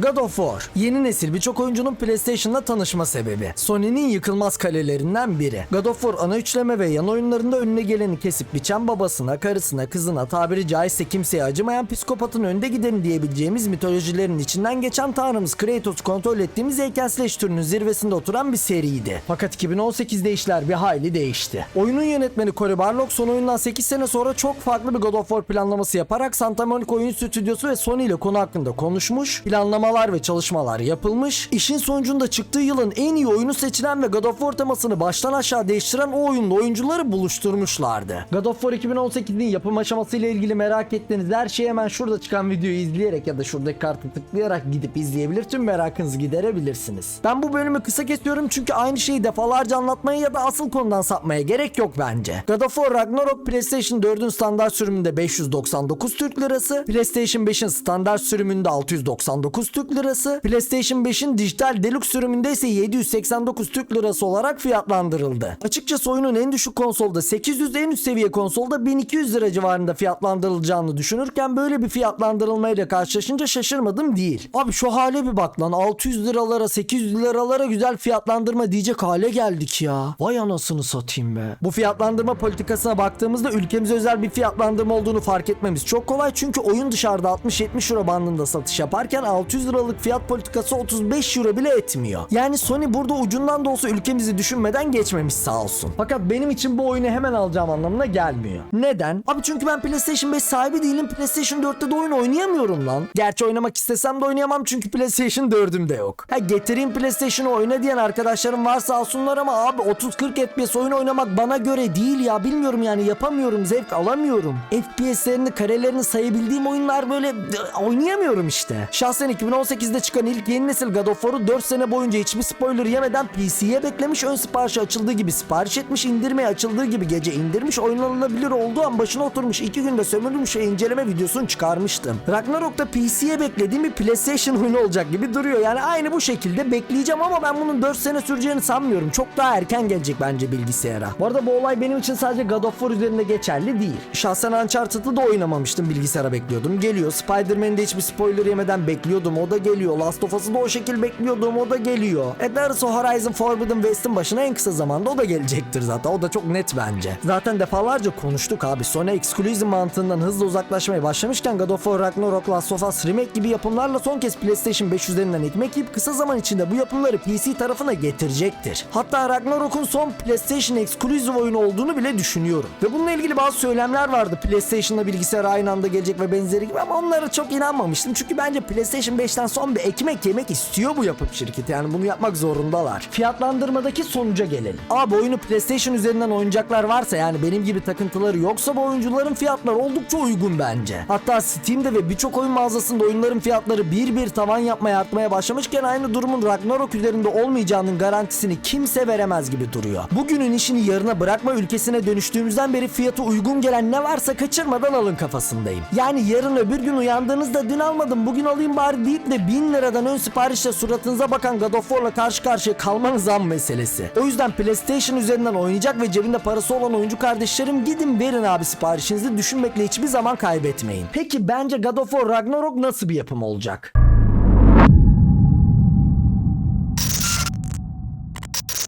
God of War. Yeni nesil birçok oyuncunun PlayStation'la tanışma sebebi. Sony'nin yıkılmaz kalelerinden biri. God of War ana üçleme ve yan oyunlarında önüne geleni kesip biçen babasına, karısına, kızına, tabiri caizse kimseye acımayan psikopatın önde gideni diyebileceğimiz mitolojilerin içinden geçen tanrımız Kratos kontrol ettiğimiz heykelslash türünün zirvesinde oturan bir seriydi. Fakat 2018'de işler bir hayli değişti. Oyunun yönetmeni Cory Barlog son oyundan 8 sene sonra çok farklı bir God of War planlaması yaparak Santa Monica Oyun Stüdyosu ve Sony ile konu hakkında konuşmuş, planlamalar ve çalışmalar yapılmış, işin sonucunda çıktığı yılın en iyi oyunu seçilen ve God of War temasını baştan aşağı değiştiren o oyunla oyuncuları buluşturmuşlardı. God of War 2018'in yapım aşaması ile ilgili merak ettiğiniz her şeyi hemen şurada çıkan videoyu izleyerek ya da şuradaki kartı tıklayarak gidip izleyebilir tüm merakınızı giderebilirsiniz. Ben bu bölümü kısa kesiyorum çünkü aynı şeyi defalarca anlatmaya ya da asıl konudan sapmaya gerek yok bence. God of War Ragnarok PlayStation 4'ün standart sürümünde 599 Türk Lirası, PlayStation 5'in standart sürümünde 699 Türk Lirası, PlayStation 5'in dijital deluxe sürümünde ise 789 Türk Lirası olarak fiyatlandırıldı. Açıkçası oyunun en düşük konsolda 800 en üst seviye konsolda 1200 lira civarında fiyatlandırılacağını düşünürken böyle bir fiyatlandırılmayla karşılaşınca şaşırmadım değil. Abi şu hale bir bak lan 600 liralara 800 liralara güzel fiyatlandırma diyecek hale geldik ya. Vay anasını satayım be. Bu fiyatlandırma politikasına baktığımızda ülkemize özel bir fiyatlandırma olduğunu fark etmemiz çok kolay çünkü oyun dışarıda 60-70 euro bandında satış yaparken 600 liralık fiyat politikası 35 euro bile etmiyor. Yani Sony burada ucundan da olsa ülkemizi düşünmeden geçmemiş sağ olsun. Fakat benim için bu oyunu hemen alacağım anlamına gelmiyor. Neden? Abi çünkü ben PlayStation 5 sahibi değilim. PlayStation 4'te de oyun oynayamıyorum lan. Gerçi oynamak istesem de oynayamam çünkü PlayStation 4'üm de yok. Ha getireyim PlayStation'ı oyna diyen arkadaşlarım varsa alsınlar ama abi 30-40 FPS oyun oynamak bana göre değil ya. Bilmiyorum yani yapamıyorum. Zevk alamıyorum. FPS'lerini, karelerini sayabildiğim oyunlar böyle d- oynayamıyorum işte. Şahsen 2018'de çıkan ilk yeni nesil God of War'u 4 sene boyunca hiçbir spoiler yemeden PC'ye beklemiş, ön siparişi açıldığı gibi sipariş etmiş, indirmeye açıldığı gibi gece indirmiş, oynanılabilir olduğu an başına oturmuş 2 günde sömürülmüş ve inceleme videosunu çıkarmıştım. Ragnarok'ta PC'ye beklediğim bir PlayStation oyunu olacak gibi duruyor. Yani aynı bu şekilde bekleyeceğim ama ben bunun 4 sene süreceğini sanmıyorum. Çok daha erken gelecek bence bilgisayara. Bu arada bu olay benim için sadece God of War üzerinde geçerli değil. Şahsen Uncharted'ı da oynamamıştım bilgisayara bekliyordum. Geliyor. Spider-Man'de hiçbir spoiler yemeden bekliyordum. O da geliyor. Last of Us'ı da o şekil bekliyordum. O da geliyor. E darısı Horizon Forbidden West'in başına en kısa zamanda o da gelecektir zaten. O da çok net bence. Zaten defalarca konuştuk abi. Sony Exclusive mantığından hızla uzaklaşmaya başlamışken God of War Ragnarok, Last of Us Remake gibi yapımlarla son kez PlayStation 5 üzerinden ekmek yiyip kısa zaman içinde bu yapımları PC tarafına getirecektir. Hatta Ragnarok'un son PlayStation Exclusive oyunu olduğunu bile düşünüyorum. Ve bununla ilgili bazı söylemler vardı. PlayStation'la bilgisayar aynı anda gelecek ve benzeri gibi ama onlara çok inanmamıştım. Çünkü bence PlayStation 5'ten son bir ekmek yemek istiyor bu yapım şirketi. Yani bunu yapmak zorundalar. Fiyatlandırmadaki sonuca gelelim. Abi oyunu PlayStation üzerinden oynayacaklar varsa yani benim gibi takıntıları yoksa bu oyuncuların fiyatları oldukça uygun bence. Hatta Steam'de ve birçok oyun mağazasında oyunların fiyatları bir bir tavan yapmaya artmaya başlamışken aynı durumun Ragnarok üzerinde olmayacağının garantisini kimse veremez gibi duruyor. Bugünün işini yarına bırakma ülkesine dönüştüğümüzden beri fiyatı uygun gelen ne varsa kaçırmadan alın kafasındayım. Yani yarın öbür gün uyandığınızda dün almadım bugün alayım bari deyip de 1000 liradan ön siparişle suratınıza bakan God of War'la karşı karşıya kalmanız an meselesi. O yüzden PlayStation üzerinden oynayacak ve cebinde parası olan oyuncu kardeşlerim gidin verin abi siparişinizi düşünmekle hiçbir zaman kaybetmeyin. Peki bence God of War Ragnarok nasıl bir yapım olacak?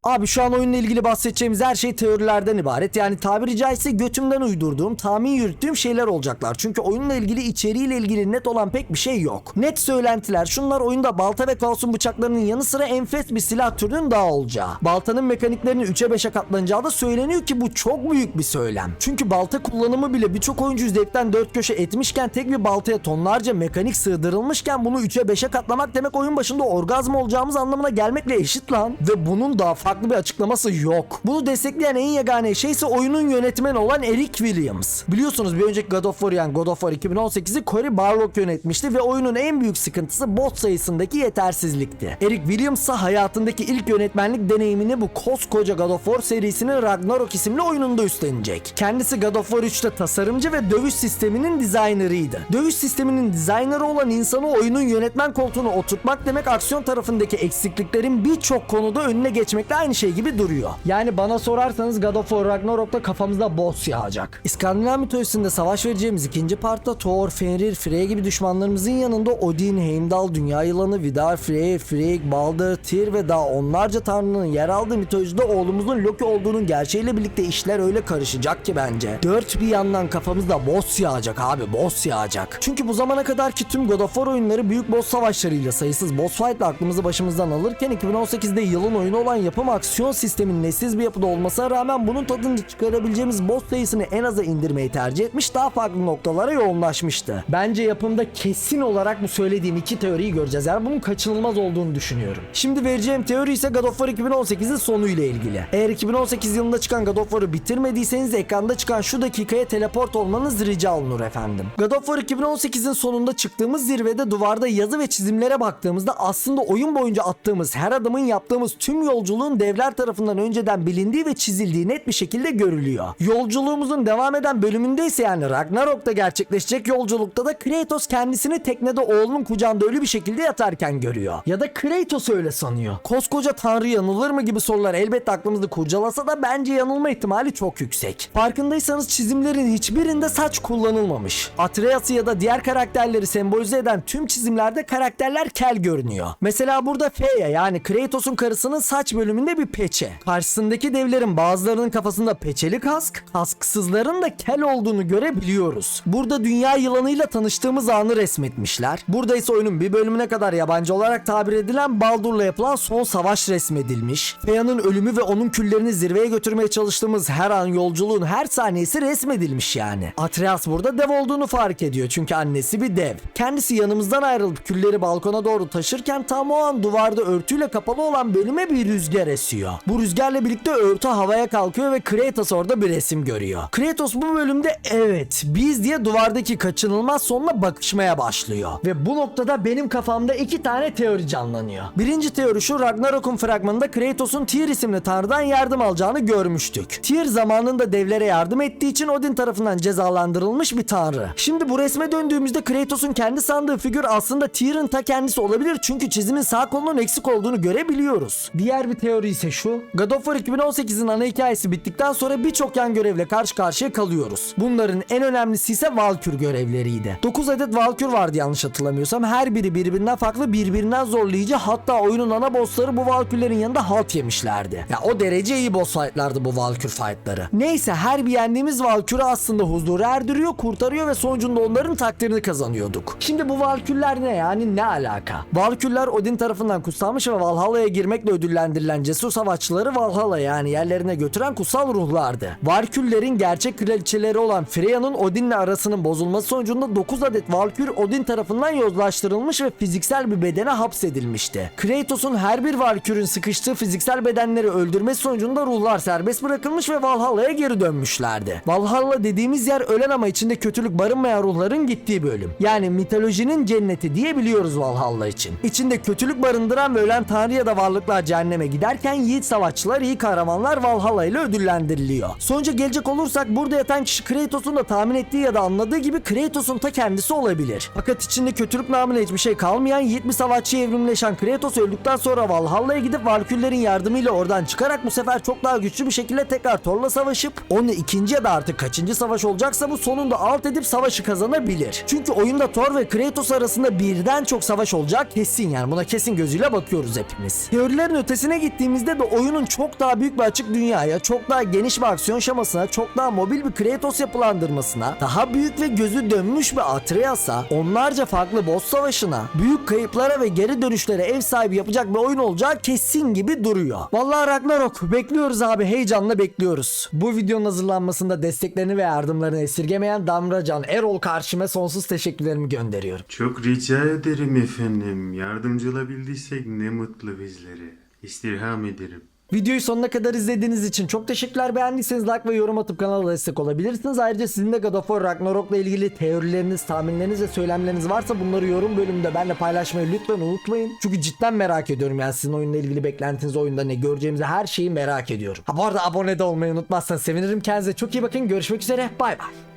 Abi şu an oyunla ilgili bahsedeceğimiz her şey teorilerden ibaret. Yani tabiri caizse götümden uydurduğum, tahmin yürüttüğüm şeyler olacaklar. Çünkü oyunla ilgili içeriğiyle ilgili net olan pek bir şey yok. Net söylentiler şunlar oyunda balta ve kaosun bıçaklarının yanı sıra enfes bir silah türünün daha olacağı. Baltanın mekaniklerinin 3'e 5'e katlanacağı da söyleniyor ki bu çok büyük bir söylem. Çünkü balta kullanımı bile birçok oyuncu zevkten dört köşe etmişken tek bir baltaya tonlarca mekanik sığdırılmışken bunu 3'e 5'e katlamak demek oyun başında orgazm olacağımız anlamına gelmekle eşit lan. Ve bunun daha farklı bir açıklaması yok. Bunu destekleyen en yegane şey ise oyunun yönetmeni olan Eric Williams. Biliyorsunuz bir önceki God of War yani God of War 2018'i Cory Barlog yönetmişti ve oyunun en büyük sıkıntısı bot sayısındaki yetersizlikti. Eric Williams ise hayatındaki ilk yönetmenlik deneyimini bu koskoca God of War serisinin Ragnarok isimli oyununda üstlenecek. Kendisi God of War 3'te tasarımcı ve dövüş sisteminin dizaynerıydı. Dövüş sisteminin dizaynerı olan insanı oyunun yönetmen koltuğuna oturtmak demek aksiyon tarafındaki eksikliklerin birçok konuda önüne geçmekle aynı şey gibi duruyor. Yani bana sorarsanız God of War Ragnarok'ta kafamızda boss yağacak. İskandinav mitolojisinde savaş vereceğimiz ikinci partta Thor, Fenrir, Freyr gibi düşmanlarımızın yanında Odin, Heimdall, Dünya Yılanı, Vidar, Freyr, Frigg, Balder, Tyr ve daha onlarca tanrının yer aldığı mitolojide oğlumuzun Loki olduğunun gerçeğiyle birlikte işler öyle karışacak ki bence. Dört bir yandan kafamızda boss yağacak abi boss yağacak. Çünkü bu zamana kadar ki tüm God of War oyunları büyük boss savaşlarıyla sayısız boss fight'la aklımızı başımızdan alırken 2018'de yılın oyunu olan yapım aksiyon sisteminin eşsiz bir yapıda olmasına rağmen bunun tadını çıkarabileceğimiz boss sayısını en aza indirmeyi tercih etmiş daha farklı noktalara yoğunlaşmıştı. Bence yapımda kesin olarak bu söylediğim iki teoriyi göreceğiz. Yani bunun kaçınılmaz olduğunu düşünüyorum. Şimdi vereceğim teori ise God of War 2018'in sonuyla ilgili. Eğer 2018 yılında çıkan God of War'ı bitirmediyseniz ekranda çıkan şu dakikaya teleport olmanız rica olunur efendim. God of War 2018'in sonunda çıktığımız zirvede duvarda yazı ve çizimlere baktığımızda aslında oyun boyunca attığımız her adımın yaptığımız tüm yolculuğun devler tarafından önceden bilindiği ve çizildiği net bir şekilde görülüyor. Yolculuğumuzun devam eden bölümünde ise yani Ragnarok'ta gerçekleşecek yolculukta da Kratos kendisini teknede oğlunun kucağında ölü bir şekilde yatarken görüyor. Ya da Kratos öyle sanıyor. Koskoca tanrı yanılır mı gibi sorular elbette aklımızda kurcalasa da bence yanılma ihtimali çok yüksek. Farkındaysanız çizimlerin hiçbirinde saç kullanılmamış. Atreus'u ya da diğer karakterleri sembolize eden tüm çizimlerde karakterler kel görünüyor. Mesela burada Freya yani Kratos'un karısının saç bölümünde bir peçe. Karşısındaki devlerin bazılarının kafasında peçeli kask, kasksızların da kel olduğunu görebiliyoruz. Burada dünya yılanıyla tanıştığımız anı resmetmişler. Burada ise oyunun bir bölümüne kadar yabancı olarak tabir edilen Baldur'la yapılan son savaş resmedilmiş. Feya'nın ölümü ve onun küllerini zirveye götürmeye çalıştığımız her an yolculuğun her saniyesi resmedilmiş yani. Atreus burada dev olduğunu fark ediyor çünkü annesi bir dev. Kendisi yanımızdan ayrılıp külleri balkona doğru taşırken tam o an duvarda örtüyle kapalı olan bölüme bir rüzgar esiyor. Bu rüzgarla birlikte örtü havaya kalkıyor ve Kratos orada bir resim görüyor. Kratos bu bölümde evet biz diye duvardaki kaçınılmaz sonla bakışmaya başlıyor. Ve bu noktada benim kafamda iki tane teori canlanıyor. Birinci teori şu Ragnarok'un fragmanında Kratos'un Tyr isimli tanrıdan yardım alacağını görmüştük. Tyr zamanında devlere yardım ettiği için Odin tarafından cezalandırılmış bir tanrı. Şimdi bu resme döndüğümüzde Kratos'un kendi sandığı figür aslında Tyr'ın ta kendisi olabilir çünkü çizimin sağ kolunun eksik olduğunu görebiliyoruz. Diğer bir teori ise şu. God of War 2018'in ana hikayesi bittikten sonra birçok yan görevle karşı karşıya kalıyoruz. Bunların en önemlisi ise Valkür görevleriydi. 9 adet Valkür vardı yanlış hatırlamıyorsam. Her biri birbirinden farklı, birbirinden zorlayıcı. Hatta oyunun ana bossları bu Valkürlerin yanında halt yemişlerdi. Ya o derece iyi boss fightlardı bu Valkür fightları. Neyse her bir yendiğimiz Valkür'ü aslında huzura erdiriyor, kurtarıyor ve sonucunda onların takdirini kazanıyorduk. Şimdi bu Valkürler ne yani ne alaka? Valkürler Odin tarafından kutsanmış ve Valhalla'ya girmekle ödüllendirilen cesur savaşçıları Valhalla yani yerlerine götüren kutsal ruhlardı. Valkürlerin gerçek kraliçeleri olan Freya'nın Odin'le arasının bozulması sonucunda 9 adet Valkür Odin tarafından yozlaştırılmış ve fiziksel bir bedene hapsedilmişti. Kratos'un her bir Valkür'ün sıkıştığı fiziksel bedenleri öldürmesi sonucunda ruhlar serbest bırakılmış ve Valhalla'ya geri dönmüşlerdi. Valhalla dediğimiz yer ölen ama içinde kötülük barınmayan ruhların gittiği bölüm. Yani mitolojinin cenneti diyebiliyoruz Valhalla için. İçinde kötülük barındıran ve ölen tanrı ya da varlıklar cehenneme giderken yiğit savaşçılar, iyi kahramanlar Valhalla ile ödüllendiriliyor. Sonuca gelecek olursak burada yatan kişi Kratos'un da tahmin ettiği ya da anladığı gibi Kratos'un ta kendisi olabilir. Fakat içinde kötülük namına hiçbir şey kalmayan yiğit bir savaşçıya evrimleşen Kratos öldükten sonra Valhalla'ya gidip Valkürlerin yardımıyla oradan çıkarak bu sefer çok daha güçlü bir şekilde tekrar Thor'la savaşıp onunla ikinci ya da artık kaçıncı savaş olacaksa bu sonunda alt edip savaşı kazanabilir. Çünkü oyunda Thor ve Kratos arasında birden çok savaş olacak kesin yani buna kesin gözüyle bakıyoruz hepimiz. Teorilerin ötesine gittiğimizde de oyunun çok daha büyük bir açık dünyaya, çok daha geniş bir aksiyon şamasına, çok daha mobil bir Kratos yapılandırmasına, daha büyük ve gözü dönmüş bir Atreus'a, onlarca farklı boss savaşına, büyük kayıplara ve geri dönüşlere ev sahibi yapacak bir oyun olacağı kesin gibi duruyor. Vallahi Ragnarok bekliyoruz abi heyecanla bekliyoruz. Bu videonun hazırlanmasında desteklerini ve yardımlarını esirgemeyen Damracan Erol karşıma sonsuz teşekkürlerimi gönderiyorum. Çok rica ederim efendim. Yardımcı olabildiysek ne mutlu bizlere. İstirham ederim. Videoyu sonuna kadar izlediğiniz için çok teşekkürler. Beğendiyseniz like ve yorum atıp kanala destek olabilirsiniz. Ayrıca sizin de God of War Ragnarok'la ilgili teorileriniz, tahminleriniz ve söylemleriniz varsa bunları yorum bölümünde benimle paylaşmayı lütfen unutmayın. Çünkü cidden merak ediyorum yani sizin oyunla ilgili beklentiniz, oyunda ne göreceğimizi her şeyi merak ediyorum. Ha bu arada abone de olmayı unutmazsanız sevinirim. Kendinize çok iyi bakın. Görüşmek üzere. Bay bay.